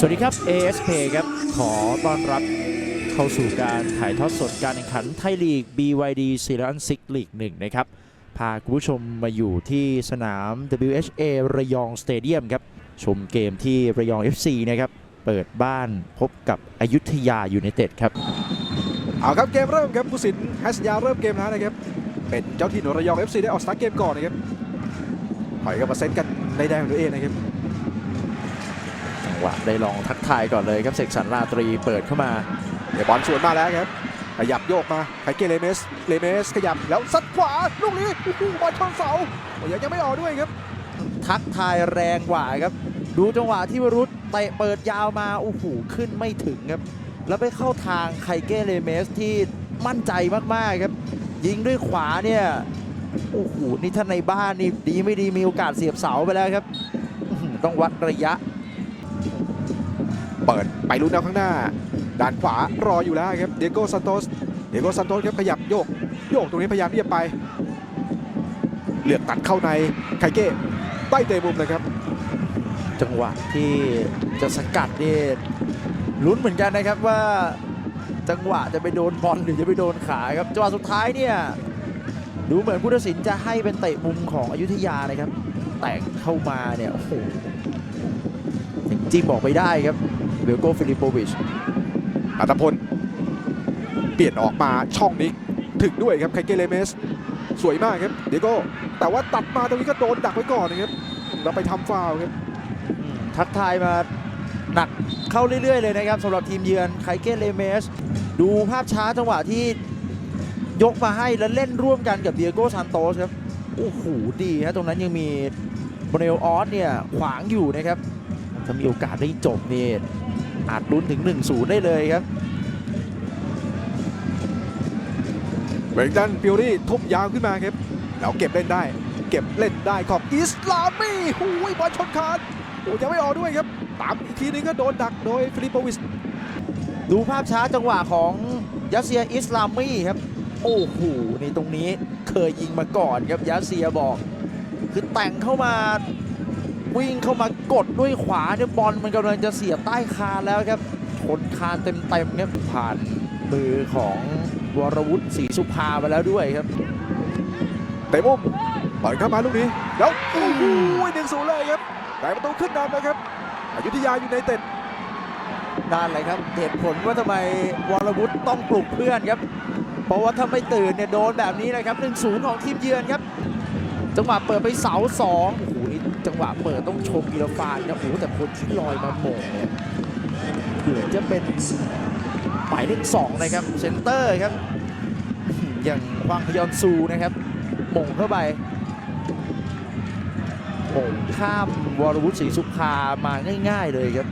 สวัสดีครับ ASP ครับ ขอต้อนรับเข้าสู่การถ่ายทอดสดการแข่งขันไทยลีก BYD s e r i a n 6 League 1นะครับ พาคุณผู้ชมมาอยู่ที่สนาม WHA ระยองสเตเดียมครับ ชมเกมที่ระยอง FC นะครับ เปิดบ้านพบกับอยุธยายูไนเต็ดครับ เอาครับเกมเริ่มครับผู้สินให้สัญญาเริ่มเกมแล้วนะครับ เป็นเจ้าถิ่นระยอง FC ได้ออกสตาร์ทเกมก่อนนะครับถอยกันมาเซตกันในแดงของตัวเองนะครับ งหวะได้ลองทักทายก่อนเลยครับเสกสรรราตรีเปิดเข้ามาเดี๋ยวบอลสวนมาแล้วครับขยับโยกมาไคเกเลเมสเลเมสขยับแล้วซัดขวาลูกนี้บอลชนเสาโอ้ยังยังไม่ออกด้วยครับ ทักทายแรงกว่าครับ ดูจังหวะที่วรุษเตะเปิดยาวมาโอ้โหขึ้นไม่ถึงครับ แล้วไปเข้าทางไคเก้เลเมสที่มั่นใจมากๆครับ ยิงด้วยขวาเนี่ยโอ้โหนี่ถ้าในบ้านนี่ดีไม่ดีมีโอกาสเสียบเสาไปแล้วครับ ต้องวัดระยะ เปิดไปลุ้นเอาข้างหน้า ด้านขวารออยู่แล้วครับเดโก้ซันโตสเดโก้ซันโตสครับขยับโยกโยกตรงนี้พยายามที่จะไปเลือกตัดเข้าในไคเก้ใต้เตะมุมเลยครับ จังหวะที่จะสกัดนี่ลุ้นเหมือนกันนะครับว่า จังหวะจะไปโดนบอลหรือจะไปโดนขาครับจังหวะสุดท้ายเนี่ยดูเหมือนผู้ตัดสินจะให้เป็นเตะมุมของอยุธยานะครับ แต่งเข้ามาเนี่ยโอ้โหยังจิ้มบอกไปได้ครับ เบลโกฟิลิปโปวิชอัตพล เปลี่ยนออกมาช่องนี้ ถึงด้วยครับไคเกเลเมส สวยมากครับเดโก้แต่ว่าตัดมาตรงนี้ก็โดนดักไว้ก่อนนะครับเราไปทำฟาวครับ ทักทายมาหนักเข้าเรื่อย ๆ เลยนะครับสำหรับทีมเยือนไคเกเลเมส ดูภาพช้าจังหวะที่ยกมาให้แล้วเล่นร่วมกันกับเดียโก้ซานโตสครับ โอ้โห ดีฮะตรงนั้นยังมีโบเนลออสเนี่ย ขวางอยู่นะครับ ถ้ามีโอกาสได้จบนี่ อาจลุ้นถึง 1-0 ได้เลยครับเวงดันฟิวรี่ทุบยาวขึ้นมาครับแล้วเก็บเล่นได้ เก็บเล่นได้ของอิสลามีหูยบอลชนคานโอ้ยังไม่ออกด้วยครับ ตามอีกทีนึงก็โดนดักโดยฟิลิปโปวิชดูภาพช้าจังหวะของยัสเซียอิสลามีครับ โอ้โหนี่ตรงนี้เคยยิงมาก่อนครับยัสเซียบอก คือแต่งเข้ามา วิ่งเข้ามากดด้วยขวาเนี่ยบอลมันกำลังจะเสียบใต้คานแล้วครับชนคานเต็มๆครับผ่านมือของวรวุฒิศรีสุภาไปแล้วด้วยครับเตะมุมเปิดเข้ามาลูกนี้แล้วโอ้โหหนึ่งศูนย์เลยครับได้ประตูขึ้นนำนะครับอยุธยาอยู่ในเต็ดนั่นเลยครับเหตุผลว่าทำไมวรวุฒิต้องปลุกเพื่อนครับ เพราะว่าถ้าไม่ตื่นเนี่ยโดนแบบนี้นะครับ1-0ของทีมเยือนครับ จังหวะเปิดไปเสาสองโอ้โหนี่ จังหวะเปิดต้องชมกีรฟานครับโอ้โหแต่คนที่ลอยมาโหม่เหมือนจะเป็นหมายเลขสองนะครับเซนเตอร์ครับ อย่างฮวางฮยอนซูนะครับหม่งเข้าไปหม่งข้ามวรวุฒิศรีสุภามาง่าย ๆ เลยครับ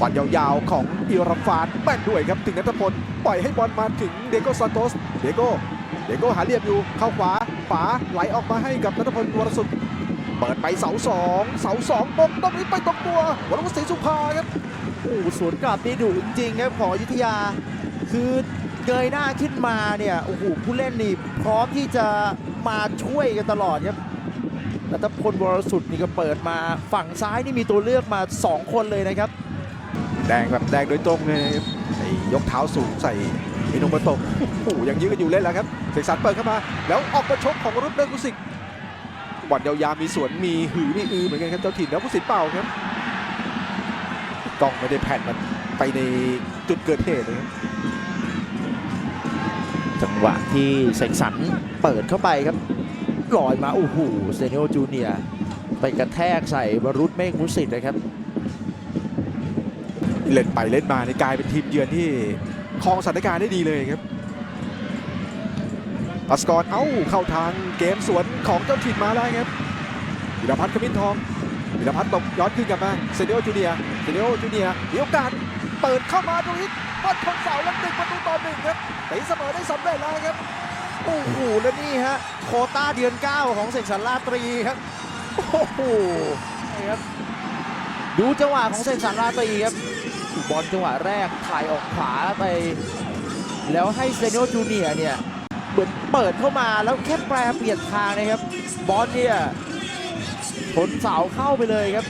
บอลยาวๆ ของอิรฟานแม่นด้วยครับ ถึงนัทพล ปล่อยให้บอลมาถึงเดโก้ซานโตส เดโก้ เดโก้หาเหลี่ยมอยู่ เข้าขวา ขวาไหลออกมาให้กับนัทพลวรสุดเปิดไปเสาสองเสาสองบงตรงนี้ไปตรงตัววรวุฒิศรีสุภาครับโอ้โหสวนกลับนี่ดุจริงๆครับ ของอยุธยา คือเงยหน้าขึ้นมาเนี่ยโอ้โหผู้เล่นนี่พร้อมที่จะมาช่วยกันตลอดครับแต่ถ้าพลวรสุดนี่ก็เปิดมาฝั่งซ้ายนี่มีตัวเลือกมา 2 คนเลยนะครับ แดงแบบแดงโดยตรงเลยครับไอ้ยกเท้าสูงใส่อินุมโตะโอ้โหยังยื้อกันอยู่เล่นแล้วครับ เสกสรรเปิดเข้ามา แล้วออกมาชกของวรุษเดินกุสิกบอลยาวๆมีสวนมีหือมีอือเหมือนกันครับเจ้าถิ่นแล้วผู้สินเป่าครับกล้องไม่ได้แผ่นมันไปในจุดเกิดเหตุเลยครับจังหวะที่เสกสรรเปิดเข้าไปครับลอยมาโอ้โหเซเนโอจูเนียร์ไปกระแทกใส่วรุษเมฆมุสิตเลยครับ เล่นไปเล่นมาในกลายเป็นทีมเยือนที่ครองสถานการณ์ได้ดีเลยครับ ปัสกรเอ้าเข้าทางเกมสวนของเจ้าถิ่นมาแล้วครับวิรพัฒน์ขมิ้นทองวิรพัฒน์ตบย้อนขึ้นกลับมาเซเนโอจูเนียร์เซเนโอจูเนียร์มีโอกาสเปิดเข้ามาตรงนี้บอลชนเสาแล้วหนึ่งประตูต่อหนึ่งครับตีเสมอได้สำเร็จแล้วครับโอ้โหแล้วนี่ฮะโควต้าเดือน9ของเสกสรรลาตรีครับโอ้โหนี่ครับดูจังหวะของเสกสรรลาตรีครับบอลจังหวะแรกถ่ายออกขวาไป แล้วให้เซเนโอจูเนียร์เนี่ย เหมือนเปิดเข้ามาแล้วแค่แปรเปลี่ยนทางนะครับ บอลเนี่ยผลเสาเข้าไปเลยครับ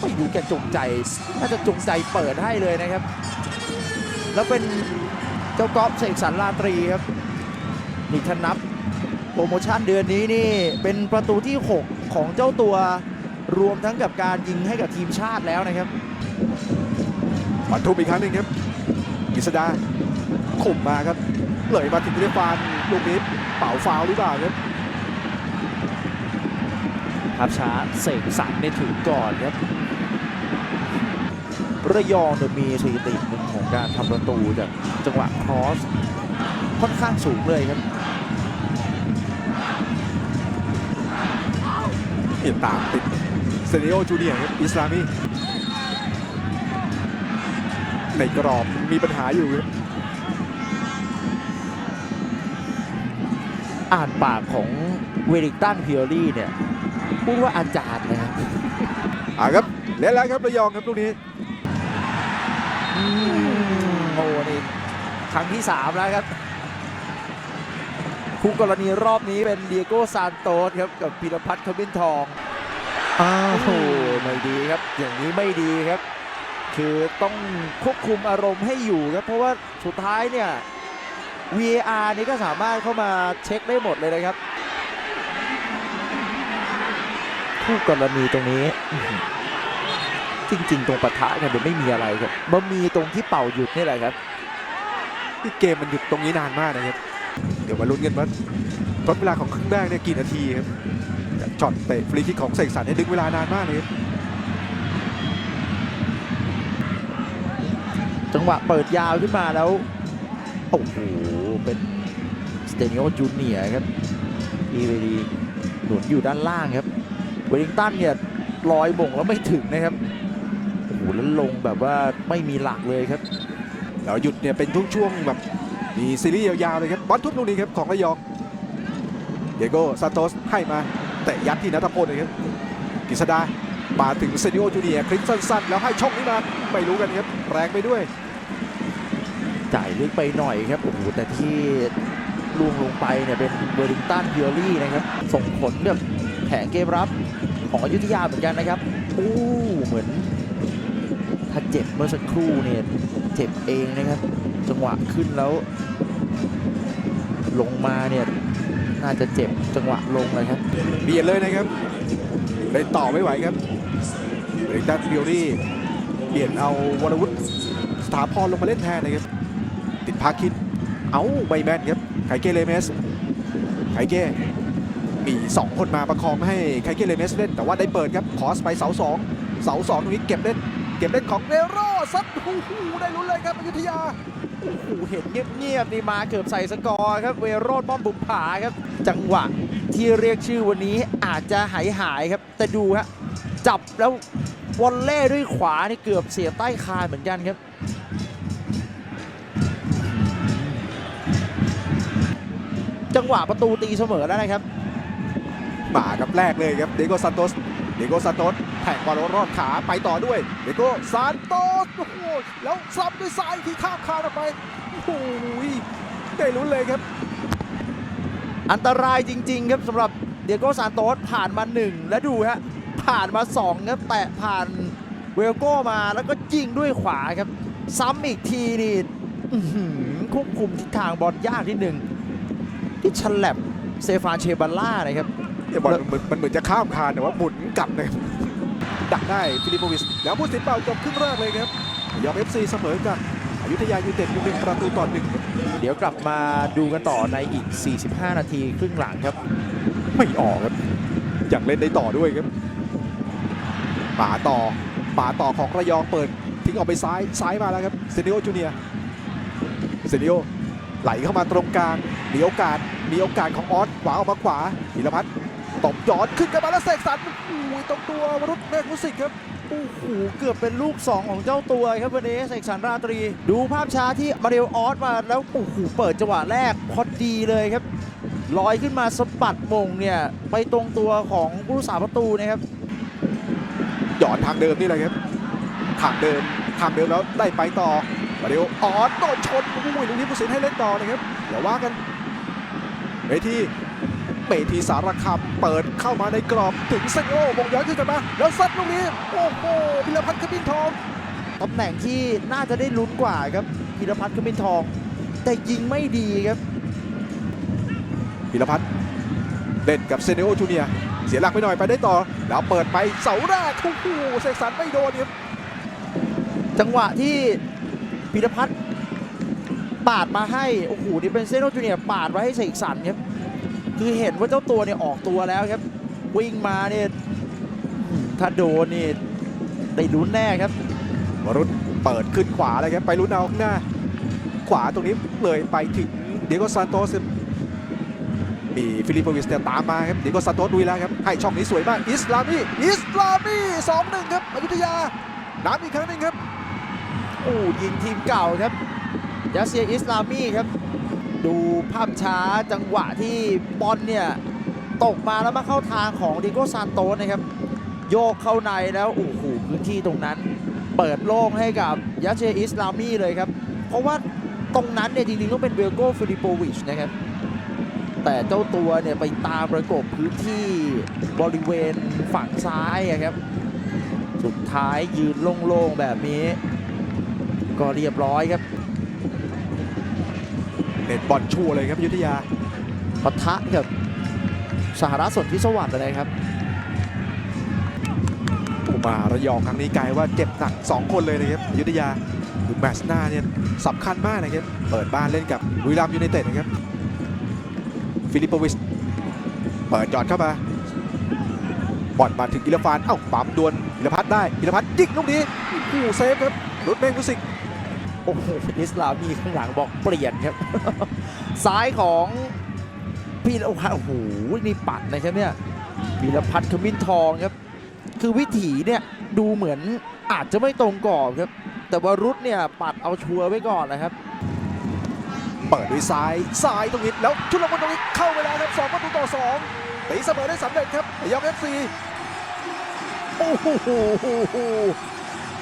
ไม่รู้แกจงใจน่าจะจงใจเปิดให้เลยนะครับ แล้วเป็นเจ้ากอล์ฟเสกสรรลาตรีครับนี่ถ้านับโปรโมชั่นเดือนนี้นี่เป็นประตูที่ 6 ของเจ้าตัวรวมทั้งกับการยิงให้กับทีมชาติแล้วนะครับบอลทุบอีกครั้งหนึ่งครับกิษดาข่มมาครับ เลยมาถึงเรียฟานลูกนี้เป่าฟาวล์หรือเปล่าครับภาพช้าเสกสรรเนี่ยถึงก่อนครับระยองเนี่ยมีสถิติหนึ่งของการทำประตูจากจังหวะครอสค่อนข้างสูงเลยครับติดตามติดเซเนโอจูเนียร์ครับอิสลามีในกรอบมีปัญหาอยู่ครับ อ่านปากของเวลิงตันพิอรี่เนี่ยพูดว่าอาจารย์นะครับอ่าครับเล่นแล้วครับระยองครับลูกนี้อืมโอ้นี่ครั้งที่ 3 แล้วครับคู่กรณีรอบนี้เป็นเดียโก้ซานโตสครับกับพีรพัฒน์ขมิ้นทองอ้าวไม่ดีครับ อย่างนี้ไม่ดีครับ คือต้องควบคุมอารมณ์ให้อยู่ครับ เพราะว่าสุดท้ายเนี่ย VAR นี่ก็สามารถเข้ามาเช็คได้หมดเลยนะครับคู่กรณีตรงนี้อื้อหือจริง ๆ ตรงปะทะกันเดี๋ยวไม่มีอะไรครับมันมีตรงที่เป่าหยุดนี่แหละครับที่เกมมันหยุดตรงนี้นานมากนะครับ เดี๋ยวมาลุ้นกันว่าทดเวลาของครึ่งแรกเนี่ยกี่นาทีครับจากช็อตเตะฟรีคิกของเสกสรรเนี่ยดึงเวลานานมากเลยครับจังหวะเปิดยาวขึ้นมาแล้ว โอ้โห เป็นสเตนิโอจูเนียครับอีเวดีหนุนอยู่ด้านล่างครับเวลิงตันเนี่ยลอยบ่งแล้วไม่ถึงนะครับโอ้โหแล้วลงแบบว่าไม่มีหลักเลยครับแล้วหยุดเนี่ยเป็นทุกช่วงแบบมีซีรีส์ยาวๆเลยครับบอลทุบลูกนี้ครับของระยองเดโก้ซานโตสให้มาแต่ยัดที่นัทพลเลยครับกฤษดามาถึงเซนิโอจูเนียคลิปสั้นๆ แล้วให้ช่องนี้มาไม่รู้กันครับแรงไปด้วย จ่ายลึกไปหน่อยครับโอ้โหแต่ที่ล่วงลงไปเนี่ยเป็นเวลิงตันพิอรี่นะครับ ส่งผลกับแผงเกมรับของอยุธยาเหมือนกันนะครับโอ้เหมือน ถ้าเจ็บเมื่อสักครู่เนี่ยเจ็บเองนะครับ จังหวะขึ้นแล้ว ลงมาเนี่ยน่าจะเจ็บจังหวะลงเลยครับเบียดเลยนะครับเล่นต่อไม่ไหวครับเบรกตันเบียรี่เปลี่ยนเอาวรวุฒิสถาพรลงมาเล่นแทนนะครับ พาคิน เอาใบแมนครับไคเกเลเมสไคเกมี 2 คนมาประคองให้ไคเกเลเมสเล่น แต่ว่าได้เปิดครับคอสไปเสาสองเสาสองตรงนี้เก็บเล่น เก็บเล่นของเนโรซัดหูหูได้ลุ้นเลยครับอยุธยาโอ้โหเห็นเงียบๆนี่มาเกือบใส่สกอร์ครับเวโรดป้อมบุกผาครับ จังหวะที่เรียกชื่อวันนี้อาจจะหายหายๆครับ แต่ดูฮะจับแล้ววอลเล่ด้วยขวานี่เกือบเสียใต้คานเหมือนกันครับ จังหวะประตูตีเสมอแล้วนะครับมากับแรกเลยครับเดโกซานโตสเดโกซานโตสแทงบอลรอดขาไปต่อด้วยเดโกซานโตสโอ้โหแล้วซ้ำด้วยซ้ายที่ข้ามคานออกไปโอ้โหได้ลุ้นเลยครับ อันตรายจริง ๆ ครับสำหรับเดียโก้ซานโตสผ่านมา1และดูฮะผ่านมา2ครับแตะผ่านเวลโก้มาแล้วก็ยิงด้วยขวาครับ ซ้ำอีกทีนี่อื้อหือควบคุมทิศทางบอลยากนิดหนึ่ง ที่ฉลับเซฟานเชบัลล่านะครับเนี่ยบอลมันมันเหมือนจะข้ามคานแต่ว่าหมุนกลับนะครับดักได้ฟิลิปโปวิสแล้วผู้สินเป่าจบครึ่งแรกเลยครับยอมเอฟซีเสมอกับอยุธยายูไนเต็ดอยู่หนึ่งประตูต่อหนึ่งครับเดี๋ยวกลับมาดูกันต่อในอีก 45 นาทีครึ่งหลังครับ ไม่ออกครับอยากเล่นได้ต่อด้วยครับป่าต่อป่าต่อของระยองเปิด ทิ้งออกไปซ้ายซ้ายมาแล้วครับเซนิโอจูเนียเซนิโอไหลเข้ามาตรงกลาง มีโอกาสมีโอกาสของออสขวาออกมาขวาธีรพัฒน์ตบยอดขึ้นกันมาแล้วเสกสรรโอ้โหตรงตัววรุษเมฆมุสิกครับโอ้โหเกือบเป็นลูก 2 ของเจ้าตัวครับวันนี้เสกสรรราตรี ดูภาพช้าที่มาเรลออสมาแล้วโอ้โหเปิดจังหวะแรกพอดีเลยครับลอยขึ้นมาสะบัดมงเนี่ยไปตรงตัวของผู้รักษาประตูนะครับหยอดทางเดิมนี่แหละครับทางเดิมทางเดิมแล้วได้ไปต่อมาเร็วออดโดนชนโอ้ยลูกนี้ผู้สินให้เล่นต่อนะครับเดี๋ยวว่ากัน เวทีเปทีสารคำเปิดเข้ามาในกรอบถึงเซนโอวงย้อนขึ้นกันมา แล้วซัดลูกนี้ โอ้โหพิรพัฒน์ขมิ้นทองตำแหน่งที่น่าจะได้ลุ้นกว่าครับพีรพัฒน์ขมิ้นทอง แต่ยิงไม่ดีครับพิรพัฒน์เล่นกับเซเนโอจูเนียร์เสียหลักไปหน่อยไปได้ต่อ แล้วเปิดไปเสาแรกโอ้โหเสกสรรไม่โดนครับจังหวะที่พีรพัฒน์ ปาดมาให้ โอ้โหนี่เป็นเซโนจูเนียปาดไว้ให้เสกสรรครับ คือเห็นว่าเจ้าตัวเนี่ยออกตัวแล้วครับ วิ่งมาเนี่ยถ้าโดนนี่ได้ลุ้นแน่ครับวรุษเปิดขึ้นขวาเลยครับ ไปลุ้นเอาข้างหน้า ขวาตรงนี้เลยไปถึงเดียโกซานโตสครับมีฟิลิปโปวิสเนี่ยตามมาครับเดียโกซานโตสดุยแล้วครับ ให้ช่องนี้สวยมาก อิสลามีอิสลามีสองหนึ่งครับอยุธยาน้ำอีกครั้งหนึ่งครับโอ้ยิงทีมเก่าครับ ยาเซียอิสลามีครับ ดูภาพช้าจังหวะที่บอลเนี่ย ตกมาแล้วมาเข้าทางของดิโกซานโตสนะครับ โยกเข้าในแล้วโอ้โหพื้นที่ตรงนั้น เปิดโล่งให้กับยาเซียอิสลามีเลยครับ เพราะว่าตรงนั้นเนี่ยจริงๆต้องเป็นเวลโกฟิลิปโปวิชนะครับแต่เจ้าตัวเนี่ยไปตามประกบพื้นที่บริเวณฝั่งซ้ายอะครับ สุดท้ายยืนโล่งๆแบบนี้ ก็เรียบร้อยครับ เล่นบอลชัวร์เลยครับอยุธยาปะทะกับสหรัฐสนธิสวัสดิ์เลยครับผมมาระยองครั้งนี้กลายว่าเจ็บหนัก 2 คนเลยนะครับอยุธยาคือแมตช์หน้าเนี่ยสำคัญมากนะครับ เปิดบ้านเล่นกับบุรีรัมย์ยูไนเต็ดนะครับ ฟิลิปโปวิส เปิดจอดเข้ามาบอลมาถึงอิลฟาน เอ้าปั๊มดวลอิลพัฒน์ได้อิลพัฒน์ยิงลูกนี้โอ้โหเซฟครับรุดเมงมุสิกโอ้โหอิสลามีข้างหลังบอกเปลี่ยนครับ ซ้ายของพีรพัฒน์โอ้โหนี่ปัดนะครับเนี่ยพีรพัฒน์ขมิ้นทองครับ คือวิถีเนี่ยดูเหมือนอาจจะไม่ตรงกรอบครับ แต่ว่ารุดเนี่ยปัดเอาชัวร์ไว้ก่อนนะครับ เปิดด้วยซ้ายซ้ายตรงนี้แล้วชุดละมุนตรงนี้เข้าไปแล้วครับสองประตูต่อสองตีเสมอได้สำเร็จครับยองเอฟซีโอ้โห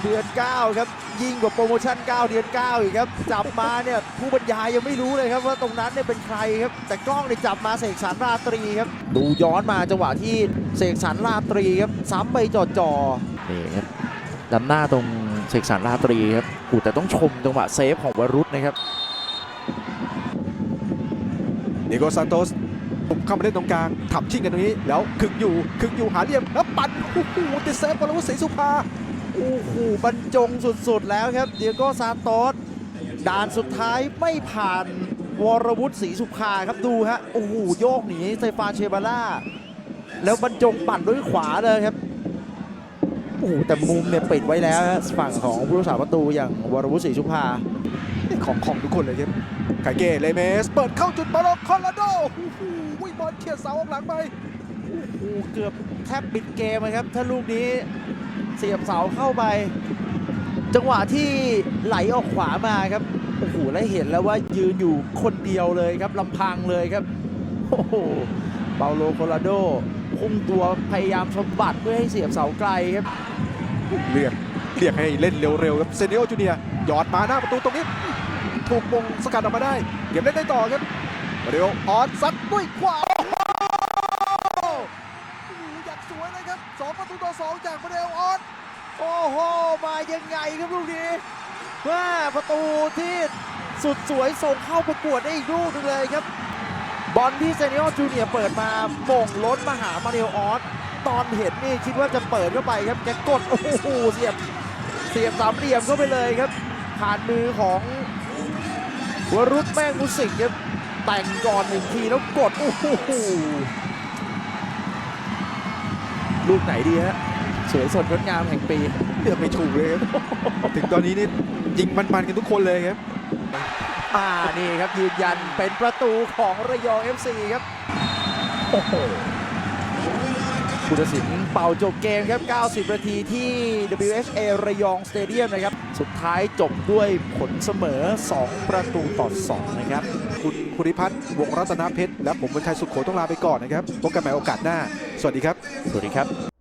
เดือน9ครับ ยิ่งกว่าโปรโมชั่น 9 เดือน 9 อีกครับ จับมาเนี่ยผู้บรรยายยังไม่รู้เลยครับว่าตรงนั้นเนี่ยเป็นใครครับ แต่กล้องเนี่ยจับมาเสกสรรราตรีครับ ดูย้อนมาจังหวะที่เสกสรรราตรีครับซ้ำไปจ่อจอนี่ครับดำหน้าตรงเสกสรรราตรีครับอูแต่ต้องชมจังหวะเซฟของวรุษนะครับเดโกซานโตสบุกเข้ามาเล่นตรงกลางถับชิงกันตรงนี้ แล้วคึกอยู่คึกอยู่หาเหลี่ยมแล้วปัดโอ้โหติดเซฟบอลวุฒิศรีสุภา โอ้โหบรรจงสุดๆแล้วครับ เดียโก้ซานโตสด่านสุดท้ายไม่ผ่านวรวุฒิศรีสุภาครับดูฮะโอ้โหโยกหนีเซฟานเชบาล่าแล้วบรรจงปั่นด้วยขวาเลยครับโอ้โหแต่มุมเนี่ยปิดไว้แล้วฝั่งของผู้รักษาประตูอย่างวรวุฒิศรีสุภาของของทุกคนเลยครับไคเก้เลเมส เปิดเข้าจุดบอลคอลราโดโอ้โหบอลเขียดเสาออกหลังไปโอ้โหเกือบแทบปิดเกมเลยครับ ถ้าลูกนี้ เสียบเสาเข้าไป จังหวะที่ไหลออกขวามาครับโอ้โหแล้วเห็นแล้วว่ายืนอยู่คนเดียวเลยครับลำพังเลยครับโอ้โหเปาโลโคลาโดพุ่งตัวพยายามชมบัตรเพื่อให้เสียบเสาไกลครับเรียกเรียกให้เล่นเร็วๆครับเซเนโอจูเนียหยอดมาหน้าประตูตรงนี้ ถูกมงสกัดออกมาได้ เก็บเล่นได้ต่อครับเร็วออนซัดด้วยขวาโอ้โหอยากสวยเลยครับสองประตูต่อสองจากมาเรลออน โอ้โห มายังไงครับลูกนี้ว่าประตูที่สุดสวยส่งเข้าประกวดได้อีกลูกนึงเลยครับ บอลที่เซเนโอจูเนียเปิดมาโป่งล้นมาหามาเรลออสตอนเห็นนี่คิดว่าจะเปิดเข้าไปครับแกกดโอ้โหเสียบเสียบสามเหลี่ยมเข้าไปเลยครับ ผ่านมือของวรุษแม่งมุสิกครับแต่งก่อนหนึ่งทีแล้วกดโอ้โหลูกไหนดีฮะ สวยสดงดงามแห่งปีเลือกไม่ถูกเลยครับ ถึงตอนนี้นี่ยิงมันๆกันทุกคนเลยครับ อ่านี่ครับยืนยันเป็นประตูของระยอง FC ครับ โอ้โหผู้ตัดสินเป่าจบเกมครับ 90 นาทีที่ WHA ระยองสเตเดียมนะครับ สุดท้ายจบด้วยผลเสมอ 2 ประตูต่อ 2 นะครับ คุณภูริพัฒน์วงศ์รัตนเพชร และผมวันชัยสุขโขต้องลาไปก่อนนะครับ พบกันใหม่โอกาสหน้า สวัสดีครับ สวัสดีครับ